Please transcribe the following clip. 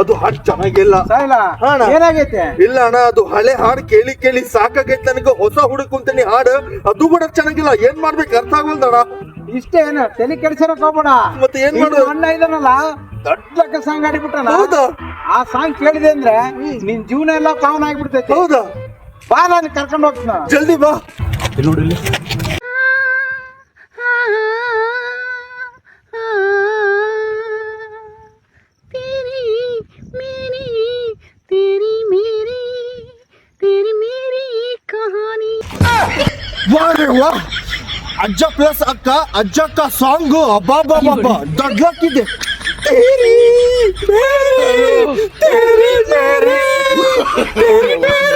ಅದು ಹಾಡು ಚೆನ್ನಾಗಿಲ್ಲ. ಸಾಯಿಲ ಹಾ ಅಣ್ಣ. ಏನಾಗೈತೆ? ಇಲ್ಲ ಅಣ್ಣ ಅದು ಹಳೆ ಹಾಡು ಕೇಳಿ ಕೇಳಿ ಸಾಕಾಗೈತೆ ನನಗೆ. ಹೊಸ ಹುಡುಕುಂತೀನಿ ಹಾಡು. ಅದು ಕೂಡ ಚೆನ್ನಾಗಿಲ್ಲ. ಏನ್ ಮಾಡ್ಬೇಕು? ಅರ್ಥ ಆಗಲ್ದಣ್ಣ ಇಷ್ಟೇ ಏನು? ತಲೆ ಹೋಗ್ಬೇಡ ಮತ್ತೆ ಏನ್ ಮಾಡೋದು? ಅಣ್ಣ ಇದನ್ನಲ್ಲ ದೊಡ್ಡ ಸಾಂಗ್ ಆಡಿಬಿಟ್ಟಣ ಹೌದಾ? ಆ ಸಾಂಗ್ ಕೇಳಿದೆ ಅಂದ್ರೆ ನಿನ್ ಜೀವನ ಎಲ್ಲ ಪಾವನ ಆಗ್ಬಿಡ್ತೈತಿ. ಹೌದಾ? ಬಾ ನಾನು ಕರ್ಕೊಂಡು ಹೋಗ್ತೀನಿ. ಜಲ್ದಿ ಬಾ. ನೋಡಿ ವಾ ರೇ ವಾ ಅಜ್ಜ ಪ್ಲಸ್ ಅಕ್ಕ ಅಜ್ಜಕ್ಕ ಸಾಂಗು ಅಬ್ಬಾ ದೊಡ್ಡಕ್ಕಿದೆ ತೇರಿ ಮೇರಿ, ತೇರಿ ಮೇರಿ, ತೇರಿ ಮೇರಿ ಕಹಾನಿ.